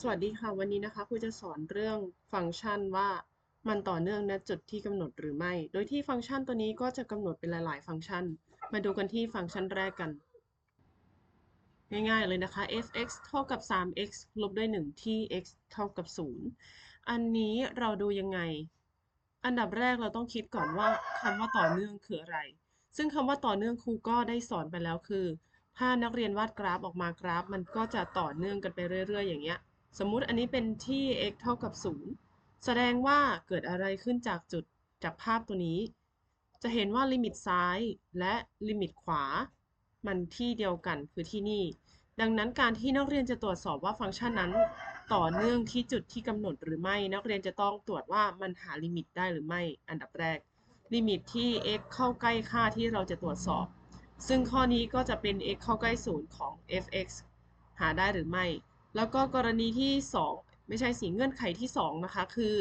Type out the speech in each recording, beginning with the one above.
สวัสดีค่ะ วันนี้นะคะครูจะสอนเรื่องฟังก์ชันว่ามันต่อเนื่องณจุดที่กำหนดหรือไม่ โดยที่ฟังก์ชันตัวนี้ก็จะกำหนดเป็นหลาย ๆ ฟังก์ชัน มาดูกันที่ฟังก์ชันแรกกัน ง่าย ๆ เลยนะคะ f(x) เท่ากับ 3x ลบด้วย 1 ที่ x เท่ากับ 0 อันนี้เราดูยังไง อันดับแรกเราต้องคิดก่อนว่าคำว่าต่อเนื่องคืออะไร ซึ่งคำว่าต่อเนื่องครูก็ได้สอนไปแล้วคือ ถ้านักเรียนวาดกราฟออกมากราฟ มันก็จะต่อเนื่องกันไปเรื่อย ๆ อย่างเงี้ย สมมุติอันนี้เป็นที่ x เท่ากับ 0 แสดงว่าเกิดอะไรขึ้นจากจุดจากภาพตัวนี้ จะเห็นว่าลิมิตซ้ายและลิมิตขวา มันที่เดียวกันคือที่นี่ ดังนั้นการที่นักเรียนจะตรวจสอบว่าฟังก์ชันนั้น ต่อเนื่องที่จุดที่กำหนดหรือไม่ นักเรียนจะต้องตรวจว่ามันหาลิมิตได้หรือไม่ อันดับแรก ลิมิตที่ x เข้าใกล้ค่าที่เราจะตรวจสอบ ซึ่งข้อนี้ก็จะเป็น x เข้าใกล้ 0 ของ f(x) หาได้หรือไม่ แล้วก็กรณีที่ 2 ไม่ใช่สิเงื่อนไขที่ 2 นะคะ คือ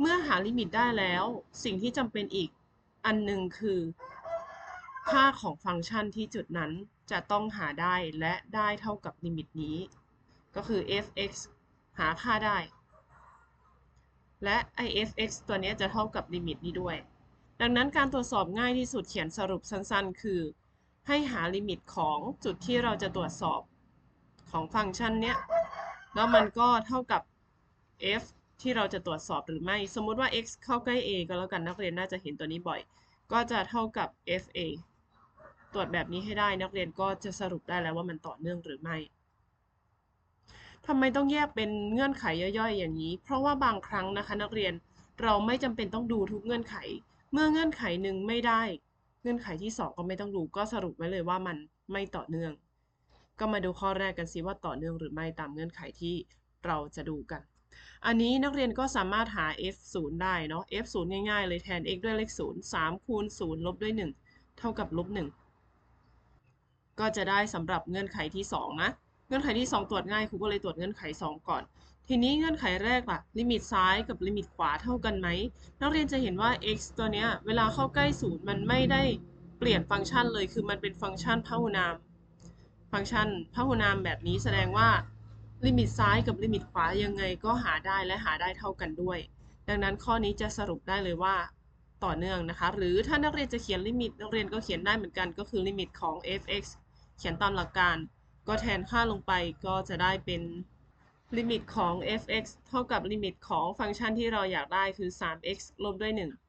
เมื่อหาลิมิตได้แล้ว สิ่งที่จำเป็นอีกอันหนึ่งคือ ค่าของฟังก์ชันที่จุดนั้นจะต้องหาได้และได้เท่ากับลิมิตนี้ ก็คือ f(x) หาค่าได้ และ i f(x) ตัวนี้จะเท่ากับลิมิตนี้ด้วย ดังนั้นการตรวจสอบง่ายที่สุดเขียนสรุปสั้นๆ คือ ให้หาลิมิตของจุดที่เราจะตรวจสอบของฟังก์ชันเนี้ย แล้วมันก็เท่ากับ f ที่เราจะตรวจสอบหรือไม่ สมมุติว่า x เข้าใกล้ a ก็แล้วกันนักเรียนน่าจะเห็นตัวนี้บ่อย ก็จะเท่ากับ fa ตรวจแบบนี้ให้ได้นักเรียนก็จะสรุปได้แล้วว่ามันต่อเนื่องหรือไม่ทำไมต้องแยกเป็นเงื่อนไขย่อยๆ อย่างนี้ เพราะว่าบางครั้งนะคะนักเรียนเราไม่จำเป็นต้องดูทุกเงื่อนไข เมื่อเงื่อนไขหนึ่งไม่ได้ เงื่อนไขที่ 2 ก็ไม่ต้องดูก็สรุปไว้เลยว่ามันไม่ต่อเนื่อง ก็มาดูข้อแรกกันสิว่าต่อเนื่องหรือไม่ตามเงื่อนไขที่เราจะดูกัน อันนี้นักเรียนก็สามารถหา f 0ได้เนาะ f 0ง่ายๆ เลยแทน x ด้วยเลข0 3คูณ0ลบด้วย 1 เท่ากับลบ1ก็จะได้สำหรับเงื่อนไขที่2นะ เงื่อนไขที่ 2 ตรวจง่ายครูก็เลยตรวจเงื่อนไข 2 ก่อน ทีนี้เงื่อนไขแรกล่ะ ลิมิตซ้ายกับลิมิตขวาเท่ากันไหม นักเรียนจะเห็นว่า x ตัวเนี้ยเวลาเข้าใกล้ 0 มันไม่ได้เปลี่ยนฟังก์ชันเลย คือมันเป็นฟังก์ชันพหุนาม ฟังก์ชันพหุนามแบบนี้แสดงว่าลิมิตซ้ายกับลิมิตขวายังไงก็หาได้และหาได้เท่ากันด้วย ดังนั้นข้อนี้จะสรุปได้เลยว่าต่อเนื่องนะคะ หรือถ้านักเรียนจะเขียนลิมิตนักเรียนก็เขียนได้เหมือนกันก็คือลิมิตของ f(x) เขียนตามหลักการ ก็แทนค่าลงไปก็จะได้เป็นลิมิตของ f(x) เท่ากับลิมิตของฟังก์ชันที่เราอยากได้คือ 3x ลบด้วย 1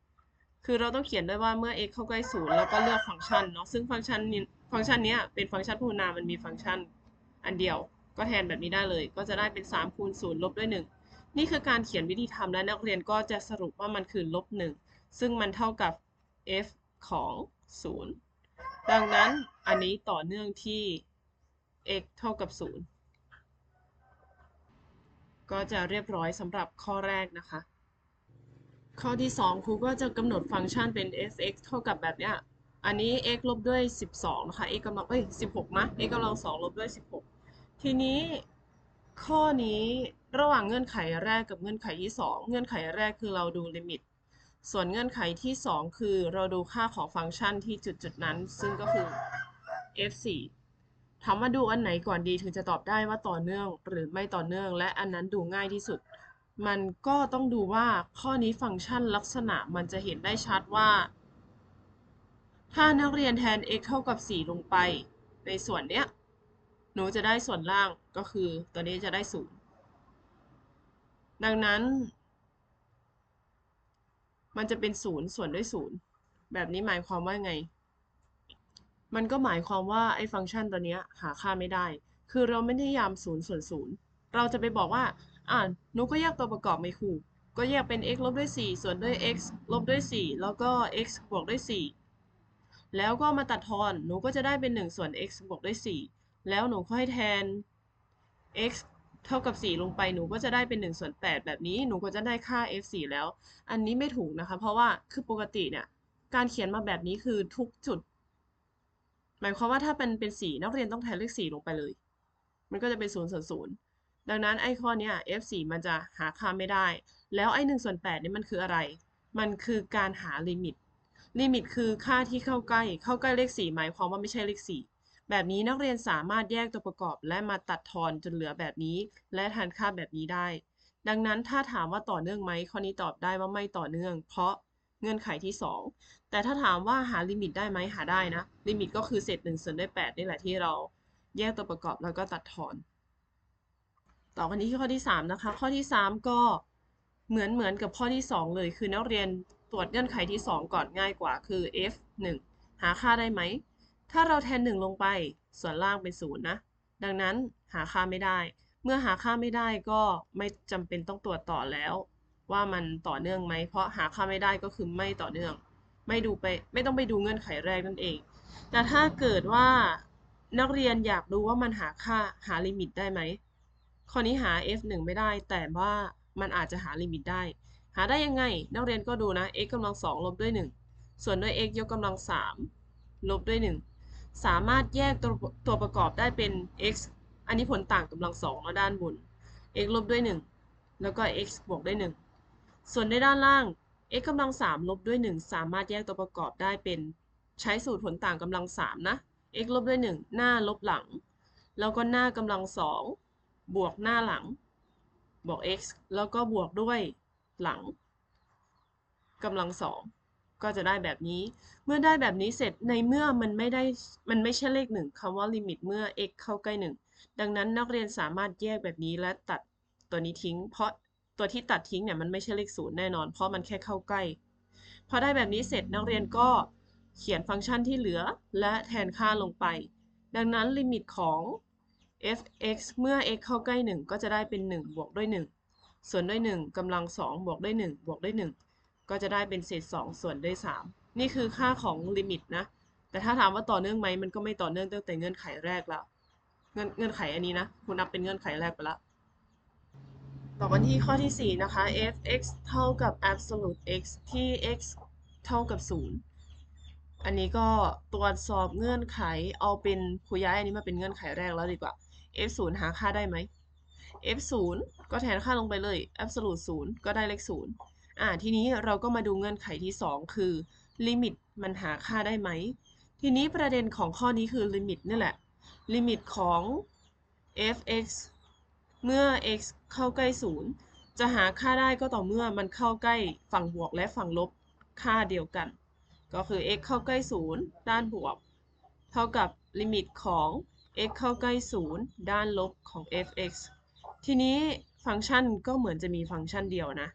คือเราต้องเขียนด้วยว่าเมื่อ x เข้าใกล้0แล้วก็เลือกฟังก์ชันเนาะซึ่งฟังก์ชันนี้ฟังก์ชันนี้เป็นฟังก์ชันพหุนามมันมีฟังก์ชันอันเดียว ก็แทนแบบนี้ได้เลย ก็จะได้เป็น 3 คูณ0ลบด้วย 1 นี่คือการเขียนวิธีทำและนักเรียนก็จะสรุปว่ามันคือลบ1ซึ่งมันเท่ากับ f ของ 0 ดังนั้นอันนี้ต่อเนื่องที่ x เท่ากับ 0 ก็จะเรียบร้อยสำหรับข้อแรกนะคะ ข้อที่ 2 ครูก็จะกำหนดฟังก์ชันเป็น f(x) เท่ากับแบบเนี้ย อันนี้ x ลบด้วย 12 นะคะ x กำลัง เอ้ย 16 นะ x กำลัง 2 ลบด้วย 16 ทีนี้ข้อนี้ระหว่างเงื่อนไขแรกกับเงื่อนไขที่ 2 เงื่อนไขแรกคือเราดูลิมิต ส่วนเงื่อนไขที่ 2 คือเราดูค่าของฟังก์ชันที่จุดจุดนั้น ซึ่งก็คือ f4 ถามว่าดูอันไหนก่อนดีถึงจะตอบได้ว่าต่อเนื่องหรือไม่ต่อเนื่อง และอันนั้นดูง่ายที่สุด มันก็ต้องดูว่าข้อนี้ฟังก์ชันลักษณะมันจะเห็นได้ชัดว่า ถ้านักเรียนแทน x เท่ากับ 4 ลงไป ในส่วนเนี้ยหนูจะได้ส่วนล่างก็คือตัวนี้จะได้ 0 ดังนั้น มันจะเป็น 0 ส่วนด้วย 0 แบบนี้หมายความว่าไง มันก็หมายความว่าไอ้ฟังก์ชันตัวนี้หาค่าไม่ได้ คือเราไม่ได้ยาม 0 ส่วน 0 เราจะไปบอกว่า อ่าหนูก็แยกตัวประกอบไม่คู่ ก็แยกเป็น x ลบด้วย 4 ส่วนด้วย x ลบด้วย 4 แล้วก็ x บวกด้วย 4 แล้วก็มาตัดทอนหนูก็จะได้เป็น 1 ส่วน x บวกด้วย 4 แล้วหนูค่อยแทน x เท่ากับ 4 ลงไปหนูก็จะได้เป็น1ส่วน8แบบนี้หนูก็จะได้ค่า f 4แล้ว อันนี้ไม่ถูกนะคะ เพราะว่าคือปกติเนี่ยการเขียนมาแบบนี้คือทุกจุด หมายความว่าถ้าเป็นเป็น 4 นักเรียนต้องแทนเลข4ลงไปเลย มันก็จะเป็น0ส่วน0 ดังนั้นไอ้ข้อเนี้ย f 4 มันจะหาค่าไม่ได้ แล้วไอ1ส่วน8นี่มันคืออะไร มันคือการหาลิมิต ลิมิตคือค่าที่เข้าใกล้ เข้าใกล้เลข 4 หมายความว่าไม่ใช่เลข 4 แบบนี้นักเรียนสามารถแยกตัวประกอบและมาตัดทอนจนเหลือแบบนี้ และแทนค่าแบบนี้ได้ ดังนั้นถ้าถามว่าต่อเนื่องไหมข้อนี้ตอบได้ว่าไม่ต่อเนื่อง เพราะเงื่อนไขที่ 2 แต่ถ้าถามว่าหาลิมิตได้ไหมหาได้นะ ลิมิตก็คือเศษ1ส่วนด้วย8นี่แหละที่เราแยกตัวประกอบแล้วก็ตัดทอน ต่อกันที่ข้อที่ 3 นะคะ ข้อที่ 3 ก็เหมือนเหมือนกับข้อที่ 2 เลย คือนักเรียนตรวจเงื่อนไขที่ 2 ก่อนง่ายกว่าคือ f 1หาค่าได้ไหม ถ้าเราแทน 1 ลงไป ส่วนล่างเป็น0นะ ดังนั้นหาค่าไม่ได้ เมื่อหาค่าไม่ได้ก็ไม่จำเป็นต้องตรวจต่อแล้ว ว่ามันต่อเนื่องไหม เพราะหาค่าไม่ได้ก็คือไม่ต่อเนื่อง ไม่ดูไปไม่ต้องไปดูเงื่อนไขแรกนั่นเอง แต่ถ้าเกิดว่านักเรียนอยากรู้ว่ามันหาค่าหาลิมิตได้ไหม ข้อนี้หา f 1 ไม่ได้แต่ว่ามันอาจจะหาลิมิตได้ หาได้ยังไง นักเรียนก็ดูนะ x กำลัง2ลบด้วย 1 ส่วนด้วย x ยกกำลัง3ลบด้วย 1 สามารถแยกตัวตัวประกอบได้เป็น x อันนี้ผลต่างกำลัง2แล้วด้านบน x ลบด้วย 1 แล้วก็ x บวกด้วย 1 ส่วนในด้านล่าง x กำลัง3ลบด้วย 1 สามารถแยกตัวประกอบได้เป็นใช้สูตรผลต่างกำลัง3นะ x ลบด้วย 1 หน้าลบหลัง แล้วก็หน้ากำลัง2 บวกหน้าหลัง บวก x แล้วก็บวกด้วยหลังกำลังสองก็จะได้แบบนี้ เมื่อได้แบบนี้เสร็จในเมื่อมันไม่ได้มันไม่ใช่เลขหนึ่งคำว่าลิมิตเมื่อ x เข้าใกล้หนึ่งดังนั้นนักเรียนสามารถแยกแบบนี้และตัดตัวนี้ทิ้ง เพราะตัวที่ตัดทิ้งเนี่ยมันไม่ใช่เลขศูนย์แน่นอน เพราะมันแค่เข้าใกล้ พอได้แบบนี้เสร็จนักเรียนก็เขียนฟังก์ชันที่เหลือและแทนค่าลงไป ดังนั้นลิมิตของ f(x) เมื่อ x เข้าใกล้ 1 ก็จะได้เป็น 1 บวกด้วย 1 ส่วนด้วย 1กำลัง 2 บวกด้วย 1 บวกด้วย 1 ก็จะได้เป็นเศษ 2 ส่วนด้วย 3 นี่คือค่าของลิมิตนะ แต่ถ้าถามว่าต่อเนื่องไหมมันก็ไม่ต่อเนื่องตั้งแต่เงื่อนไขแรกแล้ว เงื่อนไขอันนี้นะ คุณนับเป็นเงื่อนไขแรกไปล้วต่อกันที่ข้อที่ 4 นะคะ f(x) เท่ากับ absolute x ที่ x เท่ากับ 0อันนี้ก็ตรวจสอบเงื่อนไขเอาเป็นครูย้ายอันนี้มาเป็นเงื่อนไขแรกแล้วดีกว่า f 0หาค่าได้ไหม f 0ก็แทนค่าลงไปเลย absolute 0ก็ได้เลข0อ่าทีนี้เราก็มาดูเงื่อนไขที่ 2 คือลิมิตมันหาค่าได้ไหม ทีนี้ประเด็นของข้อนี้คือลิมิตนี่แหละลิมิตของ f(x) เมื่อ x เข้าใกล้ 0 จะหาค่าได้ก็ต่อเมื่อมันเข้าใกล้ฝั่งบวกและฝั่งลบค่าเดียวกัน ก็คือ x เข้าใกล้ 0 ด้านบวก เท่ากับลิมิตของ x เข้าใกล้ 0 ด้านลบของ f(x) ทีนี้ฟังก์ชันก็เหมือนจะมีฟังก์ชันเดียวนะ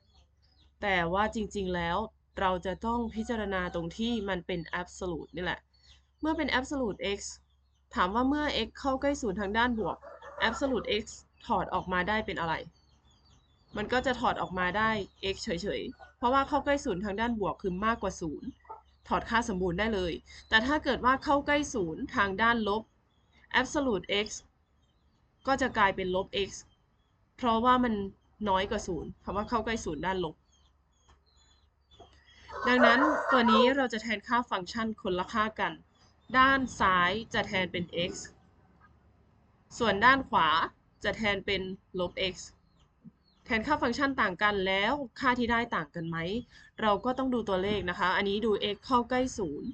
แต่ว่าจริงๆแล้วเราจะต้องพิจารณาตรงที่มันเป็น absolute นี่แหละ เมื่อเป็น absolute x ถามว่าเมื่อ x เข้าใกล้ 0 ทางด้านบวก absolute x ถอดออกมาได้เป็นอะไร มันก็จะถอดออกมาได้ x เฉยๆ เพราะว่าเข้าใกล้ 0 ทางด้านบวกคือมากกว่า 0 ถอดค่าสมบูรณ์ได้เลย แต่ถ้าเกิดว่าเข้าใกล้ 0 ทางด้านลบ absolute x ก็จะกลายเป็นลบ x เพราะว่ามันน้อยกว่า0คำว่าเข้าใกล้0ด้านลบ ดังนั้นตัวนี้เราจะแทนค่าฟังก์ชันคนละค่ากัน ด้านซ้ายจะแทนเป็น x ส่วนด้านขวาจะแทนเป็นลบ x แทนค่าฟังก์ชันต่างกันแล้วค่าที่ได้ต่างกันไหม เราก็ต้องดูตัวเลขนะคะ อันนี้ดู x เข้าใกล้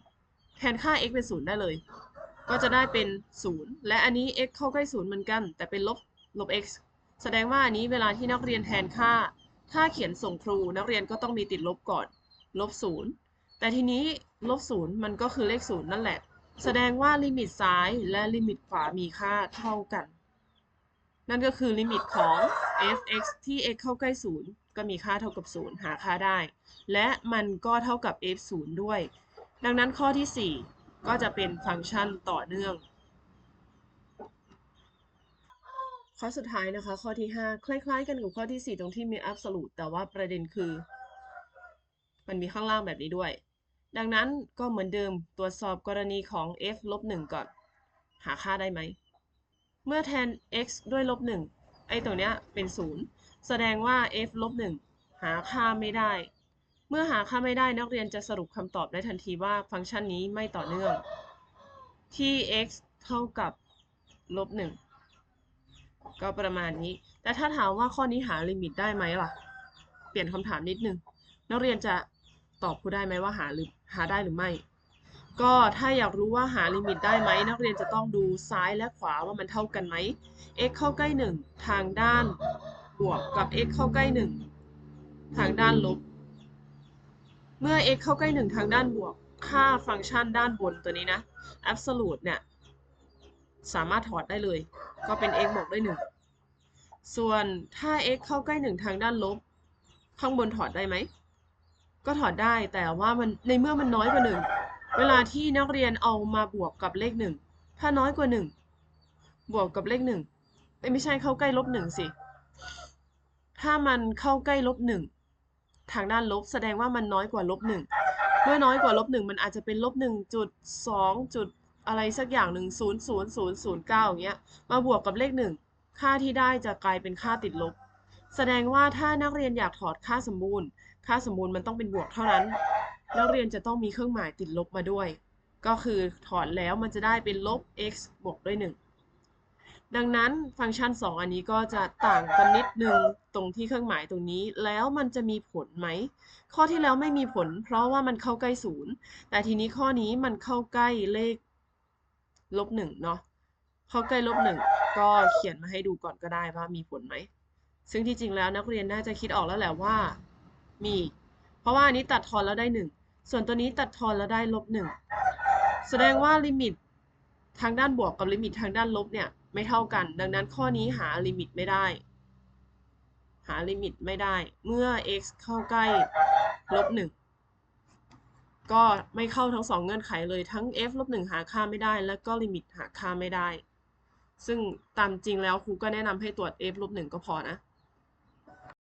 0 แทนค่า x เป็น 0 ได้เลย ก็จะได้เป็น 0 และอันนี้ x เข้าใกล้ 0 เหมือนกัน แต่เป็นลบลบ x แสดงว่าอันนี้เวลาที่นักเรียนแทนค่า ถ้าเขียนส่งครูนักเรียนก็ต้องมีติดลบก่อนลบ 0 แต่ทีนี้ลบ 0 มันก็คือเลข 0 นั่นแหละ แสดงว่าลิมิตซ้ายและลิมิตขวามีค่าเท่ากัน นั่นก็คือลิมิตของ f(x) ที่ x เข้าใกล้ 0 ก็มีค่าเท่ากับ 0 หาค่าได้ และมันก็เท่ากับ f 0ด้วย ดังนั้นข้อที่ 4 ก็จะเป็นฟังก์ชันต่อเนื่อง ข้อสุดท้ายนะคะ ข้อที่ 5 คล้าย ๆ กันกับข้อที่ 4 ตรงที่มี absolute แต่ว่าประเด็นคือ มันมีข้างล่างแบบนี้ด้วย ดังนั้นก็เหมือนเดิมตรวจสอบกรณีของ f ลบ1ก่อน หาค่าได้ไหม เมื่อแทน x ด้วยลบ1ไอ้ตรงเนี้ยเป็น 0 แสดงว่า f ลบ1หาค่าไม่ได้ เมื่อหาค่าไม่ได้นักเรียนจะสรุปคำตอบได้ทันทีว่าฟังก์ชันนี้ไม่ต่อเนื่อง ที่ x เท่ากับลบ1ก็ประมาณนี้ แต่ถ้าถามว่าข้อนี้หาลิมิตได้ไหมล่ะ เปลี่ยนคำถามนิดนึง นักเรียนจะตอบครูได้ไหมว่าหาหรือหาได้หรือไม่ ก็ถ้าอยากรู้ว่าหาลิมิตได้ไหม นักเรียนจะต้องดูซ้ายและขวาว่ามันเท่ากันไหม x เข้าใกล้ 1 ทางด้านบวกกับ x เข้าใกล้ 1 ทางด้านลบ เมื่อ x เข้าใกล้ 1 ทางด้านบวก ค่าฟังก์ชันด้านบนตัวนี้นะ absolute เนี่ย สามารถถอดได้เลย ก็เป็น x บวกด้วย 1 ส่วนถ้า x เข้าใกล้ 1 ทางด้านลบ ข้างบนถอดได้ไหม ก็ถอดได้แต่ว่ามันในเมื่อมันน้อยกว่า 1 เวลาที่นักเรียนเอามาบวกกับเลข 1 ถ้าน้อยกว่า 1 บวกกับเลข1เอ้ยไม่ใช่เข้าใกล้ลบ 1 สิ ถ้ามันเข้าใกล้ลบ 1 ทางด้านลบ แสดงว่ามันน้อยกว่าลบ1เมื่อน้อยกว่าลบ1มันอาจจะเป็นลบ1.2จุดสองจุดอะไรสักอย่างหนึ่ง0 0 0 0 9อย่างเงี้ยมาบวกกับเลข1ค่าที่ได้จะกลายเป็นค่าติดลบ แสดงว่าถ้านักเรียนอยากถอดค่าสมบูรณ์ ค่าสมบูรณ์มันต้องเป็นบวกเท่านั้น นักเรียนจะต้องมีเครื่องหมายติดลบมาด้วย ก็คือถอนแล้วมันจะได้เป็นลบ x บวกด้วย1 ดังนั้นฟังก์ชัน 2 อันนี้ก็จะต่างกันนิดนึงตรงที่เครื่องหมายตรงนี้ แล้วมันจะมีผลไหม ข้อที่แล้วไม่มีผล เพราะว่ามันเข้าใกล้ศูนย์แต่ทีนี้ข้อนี้มันเข้าใกล้เลขลบหนึ่งเนาะเข้าใกล้ลบหนึ่งก็เขียนมาให้ดูก่อนก็ได้ว่ามีผลไหม ซึ่งที่จริงแล้วนักเรียนน่าจะคิดออกแล้วแหละว่ามี เพราะว่าอันนี้ตัดทอนแล้วได้หนึ่งส่วนตัวนี้ตัดทอนแล้วได้ลบหนึ่งแสดงว่าลิมิต ทางด้านบวกกับลิมิตทางด้านลบเนี่ยไม่เท่ากัน ดังนั้นข้อนี้หาลิมิตไม่ได้ หาลิมิตไม่ได้ เมื่อ x เข้าใกล้ลบหนึ่งก็ไม่เข้าทั้งสองเงื่อนไขเลยทั้ง f ลบหนึ่งหาค่าไม่ได้ แล้วก็ลิมิตหาค่าไม่ได้ ซึ่งตามจริงแล้วครูก็แนะนำให้ตรวจ f ลบหนึ่งก็พอนะ